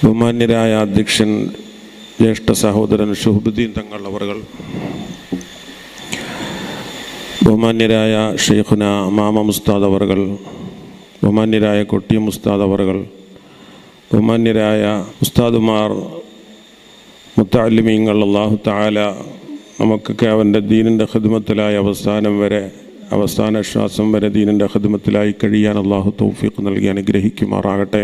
ബഹുമാന്യരായ അധ്യക്ഷൻ ജ്യേഷ്ഠ സഹോദരൻ ഷുഹബുദ്ദീൻ തങ്ങൾ അവർകൾ ബഹുമാന്യരായ ഷെയ്ഖുന മാമ മുസ്താദ് അവർ ബഹുമാന്യരായ കൊട്ടിയം മുസ്താദ് അവർകൾ ബഹുമാന്യരായ ഉസ്താദുമാർ മുത്താലിമീങ്ങൾ അള്ളാഹു താല നമുക്കൊക്കെ അവന്റെ ദീനിന്റെ ഹിദ്മത്തിലായ അവസാനം വരെ അവസാന ശ്വാസം വരെ ദീനിന്റെ ഹിദ്മത്തിലായി കഴിയാൻ അള്ളാഹു തൗഫീഖ് നൽകി അനുഗ്രഹിക്കുമാറാകട്ടെ.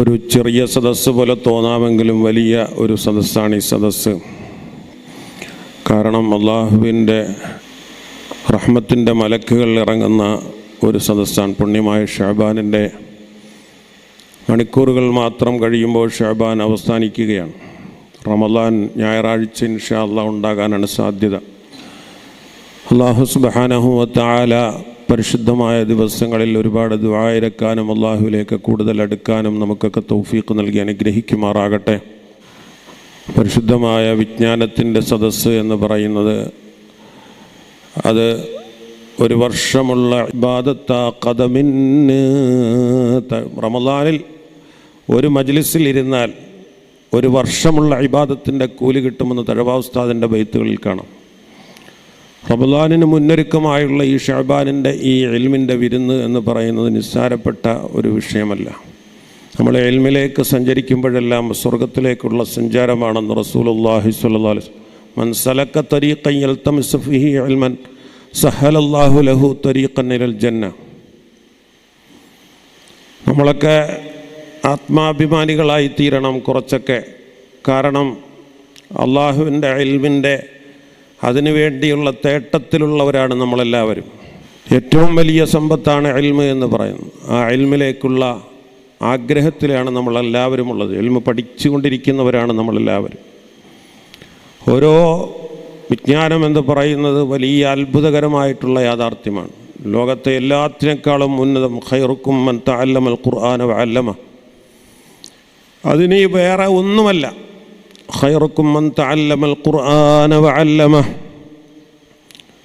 ഒരു ചെറിയ സദസ്സ് പോലെ തോന്നാമെങ്കിലും വലിയ ഒരു സദസ്സാണ് ഈ സദസ്സ്. കാരണം അള്ളാഹുവിന്റെ റഹ്മത്തിന്റെ മലക്കുകൾ ഇറങ്ങുന്ന ഒരു സദസ്സാണ്. പുണ്യമായ ഷാബാനിന്റെ മണിക്കൂറുകൾ മാത്രം കഴിയുമ്പോൾ ഷാബാൻ അവസാനിക്കുകയാണ്. റമദാൻ ഞായറാഴ്ച ഇൻഷാ അള്ളാഹ് ഉണ്ടാകാനാണ് സാധ്യത. അള്ളാഹു സുബാനഹുവത്താല പരിശുദ്ധമായ ദിവസങ്ങളിൽ ഒരുപാട് ദുവായിരക്കാനും അള്ളാഹുവിലേക്ക് കൂടുതൽ അടുക്കാനും നമുക്കൊക്കെ തൗഫീഖ് നൽകി അനുഗ്രഹിക്കുമാറാകട്ടെ. പരിശുദ്ധമായ വിജ്ഞാനത്തിന്റെ സദസ്സ് എന്ന് പറയുന്നത് അത് ഒരു വർഷമുള്ള ഇബാദത്ത കഥമിന് റമദാനിൽ ഒരു മജ്ലിസിൽ ഇരുന്നാൽ ഒരു വർഷമുള്ള ഇബാദത്തിന്റെ കൂലി കിട്ടുമെന്ന് തഴവാ ഉസ്താദിന്റെ ബൈത്തുകളിൽ കാണാം. റമദാനിന് മുന്നൊരുക്കമായുള്ള ഈ ഷാബാനിന്റെ ഈ എൽമിന്റെ വിരുന്ന് എന്ന് പറയുന്നത് നിസ്സാരപ്പെട്ട ഒരു വിഷയമല്ല. നമ്മൾ എൽമിലേക്ക് സഞ്ചരിക്കുമ്പോഴെല്ലാം സ്വർഗത്തിലേക്കുള്ള സഞ്ചാരമാണെന്ന് റസൂലുല്ലാഹി അള്ളാഹി അലൈഹി മൻ സലക്ക തരീഖൻ യൽതമിസു ഫീഹി ഇൽമൻ സഹലല്ലാഹു ലഹു തരീഖൻ ഇലൽ ജന്ന. നമ്മളൊക്കെ ആത്മാഭിമാനികളായി തീരണം കുറച്ചൊക്കെ. കാരണം അള്ളാഹുവിന്റെ എൽമിന്റെ അതിനു വേണ്ടിയുള്ള തേട്ടത്തിലുള്ളവരാണ് നമ്മളെല്ലാവരും. ഏറ്റവും വലിയ സമ്പത്താണ് എൽമ് എന്ന് പറയുന്നത്. ആ എൽമിലേക്കുള്ള ആഗ്രഹത്തിലാണ് നമ്മളെല്ലാവരും ഉള്ളത്. എൽമ് പഠിച്ചുകൊണ്ടിരിക്കുന്നവരാണ് നമ്മളെല്ലാവരും. ഓരോ വിജ്ഞാനം എന്ന് പറയുന്നത് വലിയ അത്ഭുതകരമായിട്ടുള്ള യാഥാർത്ഥ്യമാണ്. ലോകത്തെ എല്ലാത്തിനേക്കാളും ഉന്നതം ഖൈറുക്കും മൻ തഅല്ലമൽ ഖുർആന വഅല്ലമ. അതിന് വേറെ ഒന്നുമല്ല. ഖൈറുക്കും മൻ തഅല്ലമൽ ഖുർആന വഅല്ലമ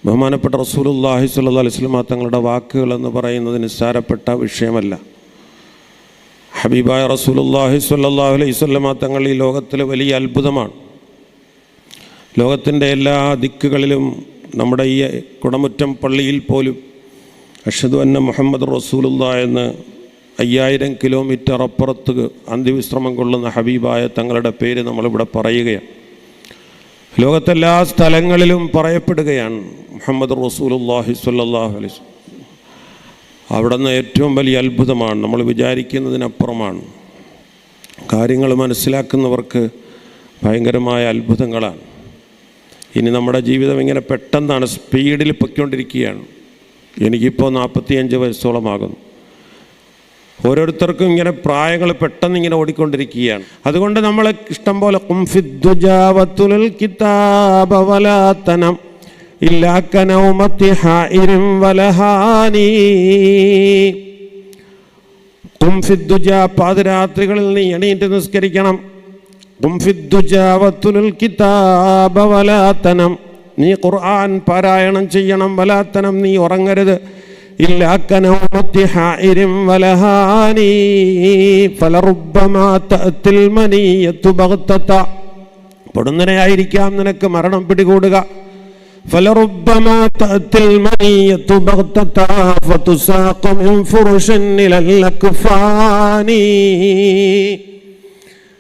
ബഹുമാനപ്പെട്ട റസൂലുള്ളാഹി സ്വല്ലല്ലാഹു അലൈഹി വസല്ലം തങ്ങളുടെ വാക്കുകൾ എന്ന് പറയുന്നത് നിസ്സാരപ്പെട്ട വിഷയമല്ല. ഹബീബായ റസൂലുള്ളാഹി സ്വല്ലല്ലാഹു അലൈഹി വസല്ലം തങ്ങൾ ഈ ലോകത്തിലെ വലിയ അത്ഭുതമാണ്. ലോകത്തിന്റെ എല്ലാ ദിക്കുകളിലും നമ്മുടെ ഈ കുടമുറ്റം പള്ളിയിൽ പോലും അഷദു അന്ന മുഹമ്മദ് റസൂലുള്ള എന്ന് അയ്യായിരം കിലോമീറ്റർ അപ്പുറത്ത് അന്ത്യവിശ്രമം കൊള്ളുന്ന ഹബീബായ തങ്ങളുടെ പേര് നമ്മളിവിടെ പറയുകയാണ്. ലോകത്തെല്ലാ സ്ഥലങ്ങളിലും പറയപ്പെടുകയാണ് മുഹമ്മദ് റസൂലുല്ലാഹി സ്വല്ലാഹു അവിടെ അവിടുന്ന് ഏറ്റവും വലിയ അത്ഭുതമാണ്. നമ്മൾ വിചാരിക്കുന്നതിനപ്പുറമാണ്. കാര്യങ്ങൾ മനസ്സിലാക്കുന്നവർക്ക് ഭയങ്കരമായ അത്ഭുതങ്ങളാണ്. ഇനി നമ്മുടെ ജീവിതം ഇങ്ങനെ പെട്ടെന്നാണ് സ്പീഡിൽ പൊയ്ക്കൊണ്ടിരിക്കുകയാണ്. എനിക്കിപ്പോൾ നാൽപ്പത്തിയഞ്ച് വയസ്സോളമാകുന്നു. ഓരോരുത്തർക്കും ഇങ്ങനെ പ്രായങ്ങൾ പെട്ടെന്ന് ഇങ്ങനെ ഓടിക്കൊണ്ടിരിക്കുകയാണ്. അതുകൊണ്ട് നമ്മൾ ഇഷ്ടം പോലെ പാതിരാത്രികളിൽ നീ എണീറ്റ് നിസ്കരിക്കണം. കിതാബ വലാത്തനം നീ ഖുർആൻ പാരായണം ചെയ്യണം വലാത്തനം നീ ഉറങ്ങരുത്. ഇല്ലാക്കനൗമത്തി ഹായിരും വലഹാനീ ഫലറുബ്ബമാ തഅത്തിൽ മനീയത്തു ബഗ്തത പൊടുന്നനെയായിരിക്കാം നിനക്ക് മരണം പിടികൂടുക فلربما تأتي المنية بغتة فتساق من فرش إلى الأكفان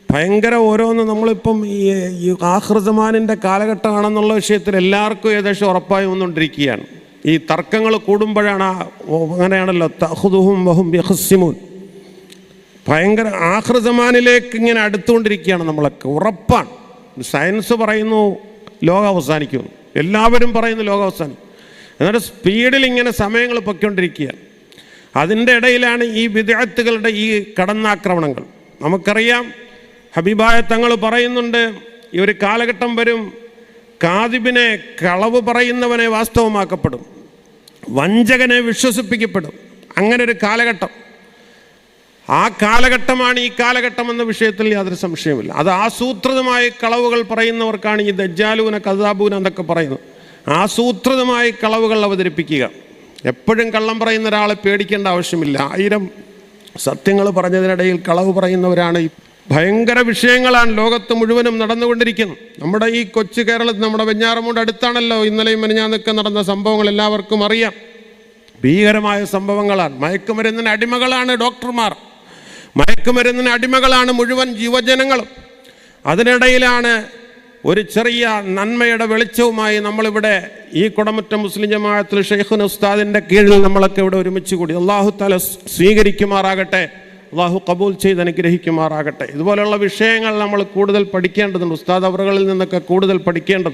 ഭയങ്കര ഓരോന്ന് നമ്മളിപ്പം ഈ ഈ ആഹൃതമാനിൻ്റെ കാലഘട്ടമാണെന്നുള്ള വിഷയത്തിൽ എല്ലാവർക്കും ഏകദേശം ഉറപ്പായി വന്നുകൊണ്ടിരിക്കുകയാണ് ഈ തർക്കങ്ങൾ കൂടുമ്പോഴാണ് അങ്ങനെയാണല്ലോ തഹുദുഹും വഹും യഹസിമുൻ ഭയങ്കര ആഹൃതമാനിലേക്ക് ഇങ്ങനെ അടുത്തുകൊണ്ടിരിക്കുകയാണ് നമ്മളൊക്കെ. ഉറപ്പാണ്. സയൻസ് പറയുന്നു ലോകം അവസാനിക്കുന്നു. എല്ലാവരും പറയുന്നു ലോകം അവസാനിക്കും എന്നിട്ട് സ്പീഡിൽ ഇങ്ങനെ സമയങ്ങൾ പൊയ്ക്കൊണ്ടിരിക്കുകയാണ്. അതിന്റെ ഇടയിലാണ് ഈ വിദഗ്ധകളുടെ ഈ കടന്നാക്രമണങ്ങൾ. നമുക്കറിയാം ഹബീബായ തങ്ങൾ പറയുന്നുണ്ട് ഈ ഒരു കാലഘട്ടം വരും കാതിബിനെ കളവ് പറയുന്നവനെ വാസ്തവമാക്കപ്പെടും. വഞ്ചകനെ വിശ്വസിപ്പിക്കപ്പെടും. അങ്ങനെ ഒരു കാലഘട്ടം. ആ കാലഘട്ടമാണ് ഈ കാലഘട്ടം എന്ന വിഷയത്തിൽ യാതൊരു സംശയമില്ല അത് ആസൂത്രിതമായ കളവുകൾ പറയുന്നവർക്കാണ് ഈ ദജ്ജാലൂന കഥാബൂന എന്നൊക്കെ പറയുന്നത്. ആസൂത്രിതമായ കളവുകൾ അവതരിപ്പിക്കുക. എപ്പോഴും കള്ളം പറയുന്ന ഒരാളെ പേടിക്കേണ്ട ആവശ്യമില്ല. ആയിരം സത്യങ്ങൾ പറഞ്ഞതിനിടയിൽ കളവ് പറയുന്നവരാണ് ഭയങ്കര വിഷയങ്ങളാണ് ലോകത്ത് മുഴുവനും നടന്നുകൊണ്ടിരിക്കുന്നത്. നമ്മുടെ ഈ കൊച്ചു കേരളത്തിൽ നമ്മുടെ വെഞ്ഞാറമൂട് അടുത്താണല്ലോ ഇന്നലെയും മെനഞ്ഞാന്നൊക്കെ നടന്ന സംഭവങ്ങൾ എല്ലാവർക്കും അറിയാം. ഭീകരമായ സംഭവങ്ങളാണ്. മയക്കുമരുന്നിന് അടിമകളാണ് ഡോക്ടർമാർ. മയക്കുമരുന്നിന് അടിമകളാണ് മുഴുവൻ യുവജനങ്ങളും. അതിനിടയിലാണ് ഒരു ചെറിയ നന്മയുടെ വെളിച്ചവുമായി നമ്മളിവിടെ ഈ കുടമുറ്റ മുസ്ലിം ജമാഅത്തിൽ ഷെയ്ഖുൻ ഉസ്താദിന്റെ കീഴിൽ നമ്മളൊക്കെ ഇവിടെ ഒരുമിച്ച് കൂടി. അള്ളാഹു തല സ്വീകരിക്കുമാറാകട്ടെ. അള്ളാഹു കബൂൽ ചെയ്ത് അനുഗ്രഹിക്കുമാറാകട്ടെ. ഇതുപോലെയുള്ള വിഷയങ്ങൾ നമ്മൾ കൂടുതൽ പഠിക്കേണ്ടതുണ്ട്. ഉസ്താദ് അവറുകളിൽ നിന്നൊക്കെ കൂടുതൽ പഠിക്കേണ്ടത്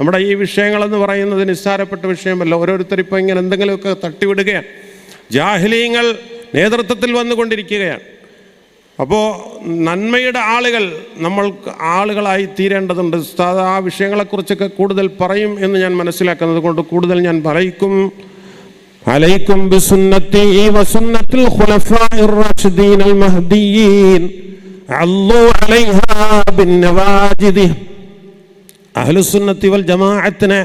നമ്മുടെ ഈ വിഷയങ്ങളെന്ന് പറയുന്നത് നിസ്സാരപ്പെട്ട വിഷയമല്ല. ഓരോരുത്തർ ഇപ്പോൾ ഇങ്ങനെ എന്തെങ്കിലുമൊക്കെ തട്ടിവിടുകയാണ്. ജാഹ്ലീങ്ങൾ നേതൃത്വത്തിൽ വന്നുകൊണ്ടിരിക്കുകയാണ്. അപ്പോൾ നന്മയുടെ ആളുകൾ നമ്മൾ ആളുകളായി തീരേണ്ടതുണ്ട്. ഉസ്താദ് ആ വിഷയങ്ങളെക്കുറിച്ചൊക്കെ കൂടുതൽ പറയും എന്ന് ഞാൻ മനസ്സിലാക്കുന്നത് കൊണ്ട് കൂടുതൽ ഞാൻ പറയിക്കും. عليكم بسنتي وسنة الخلفاء الراشدين المهديين عضوا عليها بالنواجذ അഹ്ലുസുന്നത്തി വൽ ജമാഅത്തിനെ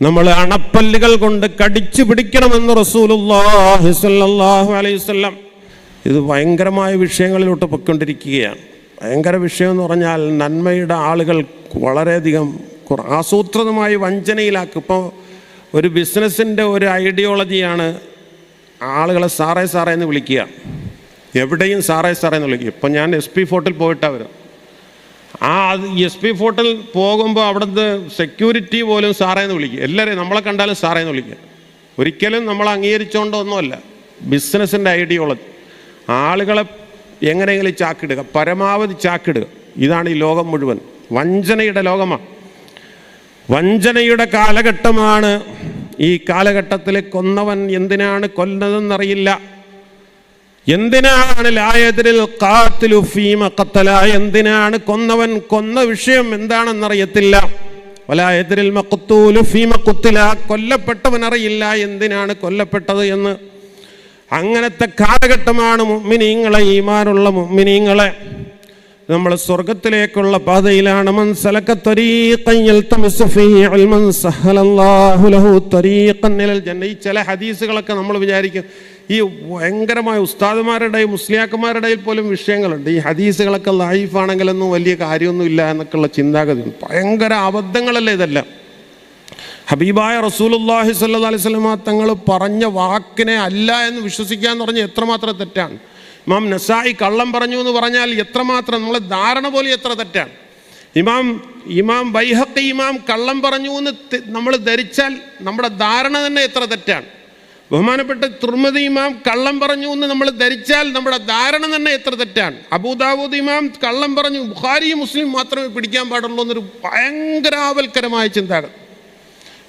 നമ്മൾ അണപ്പല്ലുകൾ കൊണ്ട് കടിച്ചു പിടിക്കണമെന്ന് റസൂലുള്ളാഹി സ്വല്ലല്ലാഹു അലൈഹി വസല്ലം ഇത് ഭയങ്കരമായ വിഷയങ്ങളിലോട്ട് പൊയ്ക്കൊണ്ടിരിക്കുകയാണ് ഭയങ്കര വിഷയം എന്ന് പറഞ്ഞാൽ നന്മയുടെ ആളുകൾ വളരെയധികം കുറ- ആസൂത്രിതമായി വഞ്ചനയിലാക്കും ഇപ്പോൾ ഒരു ബിസിനസ്സിന്റെ ഒരു ഐഡിയോളജിയാണ് ആളുകളെ സാറേ സാറേ എന്ന് വിളിക്കുക. എവിടെയും സാറേ സാറേ എന്ന് വിളിക്കുക. ഇപ്പം ഞാൻ എസ് പി ഫോർട്ടിൽ പോയിട്ടാണ് വരും. ആ എസ് പി ഫോർട്ടിൽ പോകുമ്പോൾ അവിടുത്തെ സെക്യൂരിറ്റി പോലും സാറേ എന്ന് വിളിക്കുക. എല്ലാവരെയും നമ്മളെ കണ്ടാലും സാറേ എന്ന് വിളിക്കുക. ഒരിക്കലും നമ്മൾ അംഗീകരിച്ചുകൊണ്ടൊന്നുമല്ല ബിസിനസ്സിന്റെ ഐഡിയോളജി. ആളുകളെ എങ്ങനെയെങ്കിലും ചാക്കിടുക. പരമാവധി ചാക്കിടുക. ഇതാണ് ഈ ലോകം മുഴുവൻ. വഞ്ചനയുടെ ലോകമാണ് വഞ്ചനയുടെ കാലഘട്ടമാണ് ഈ കാലഘട്ടത്തിൽ കൊന്നവൻ എന്തിനാണ് കൊല്ലതെന്നറിയില്ല എന്തിനാണ് ലായതിരിൽ കാത്തിലു ഫീമ കത്തല എന്തിനാണ് കൊന്നവൻ കൊന്ന വിഷയം എന്താണെന്നറിയത്തില്ല. വലായതിരിൽ മക്കുത്തൂലു ഫീമ കുത്തില കൊല്ലപ്പെട്ടവൻ അറിയില്ല എന്തിനാണ് കൊല്ലപ്പെട്ടത് എന്ന്. അങ്ങനത്തെ കാലഘട്ടമാണ് മുമ്മിനീങ്ങളെ ഈമാനുള്ള മുമ്മിനീങ്ങളെ നമ്മൾ സ്വർഗത്തിലേക്കുള്ള പാതയിലാണ് ചില ഹദീസുകളൊക്കെ നമ്മൾ വിചാരിക്കും ഈ ഭയങ്കരമായ ഉസ്താദുമാരുടെയും മുസ്ലിയാക്കന്മാരുടെ പോലും വിഷയങ്ങളുണ്ട്. ഈ ഹദീസുകളൊക്കെ ലൈഫാണെങ്കിലൊന്നും വലിയ കാര്യമൊന്നും ഇല്ല എന്നൊക്കെയുള്ള ചിന്താഗതി ഭയങ്കര അബദ്ധങ്ങളല്ലേ ഇതെല്ലാം? ഹബീബായ റസൂലുല്ലാഹി സല്ലാ അലൈഹി തങ്ങൾ പറഞ്ഞ വാക്കിനെ അല്ല എന്ന് വിശ്വസിക്കുക എന്ന് പറഞ്ഞാൽ എത്രമാത്രം തെറ്റാണ്. ഇമാം നസായി കള്ളം പറഞ്ഞു എന്ന് പറഞ്ഞാൽ എത്രമാത്രം നമ്മളെ ധാരണ പോലെ എത്ര തെറ്റാണ്. ഇമാം ഇമാം ബൈഹക്കി ഇമാം കള്ളം പറഞ്ഞു എന്ന് നമ്മൾ ധരിച്ചാൽ നമ്മുടെ ധാരണ തന്നെ എത്ര തെറ്റാണ്. ബഹുമാനപ്പെട്ട തുർമതി ഇമാം കള്ളം പറഞ്ഞു എന്ന് നമ്മൾ ധരിച്ചാൽ നമ്മുടെ ധാരണ തന്നെ എത്ര തെറ്റാണ്. അബൂദാബൂദ് ഇമാം കള്ളം പറഞ്ഞു ബുഖാരി മുസ്ലിം മാത്രമേ പിടിക്കാൻ പാടുള്ളൂ എന്നൊരു ഭയങ്കരാവൽക്കരമായ ചിന്താണ്.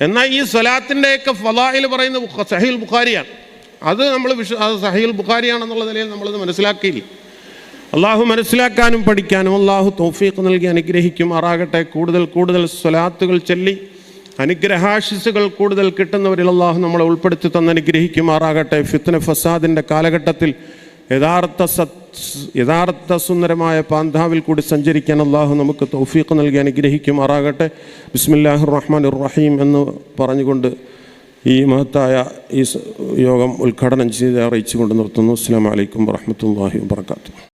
എന്നാൽ ഈ സ്വലാത്തിന്റെയൊക്കെ ഫലായിൽ പറയുന്ന സഹീൽ ബുഖാരിയാണ്. അത് നമ്മൾ വിശ്വ അത് സഹീൽ ബുഖാരിയാണെന്നുള്ള നിലയിൽ നമ്മളത് മനസ്സിലാക്കിയില്ല. അള്ളാഹു മനസ്സിലാക്കാനും പഠിക്കാനും അള്ളാഹു തൗഫീഖ് നൽകി അനുഗ്രഹിക്കും ആറാകട്ടെ. കൂടുതൽ കൂടുതൽ സ്വലാത്തുകൾ ചൊല്ലി അനുഗ്രഹാശിസുകൾ കൂടുതൽ കിട്ടുന്നവരിൽ അള്ളാഹു നമ്മളെ ഉൾപ്പെടുത്തി തന്ന് അനുഗ്രഹിക്കുമാറാകട്ടെ ഫിത്ന ഫസാദിന്റെ കാലഘട്ടത്തിൽ യഥാർത്ഥ സത് യഥാർത്ഥ സുന്ദരമായ പാന്താവിൽ കൂടി സഞ്ചരിക്കാൻ അള്ളാഹു നമുക്ക് തൗഫീഖ് നൽകി അനുഗ്രഹിക്കുമാറാകട്ടെ ബിസ്മില്ലാഹിർ റഹ്മാൻ റഹീം എന്ന് പറഞ്ഞുകൊണ്ട് ഈ മഹത്തായ ഈ യോഗം ഉദ്ഘാടനം ചെയ്ത് അറിയിച്ചുകൊണ്ട് നിർത്തുന്നു. അസ്സാം വലൈക്കും വാഹമത്തല്ലാഹി വാത്തു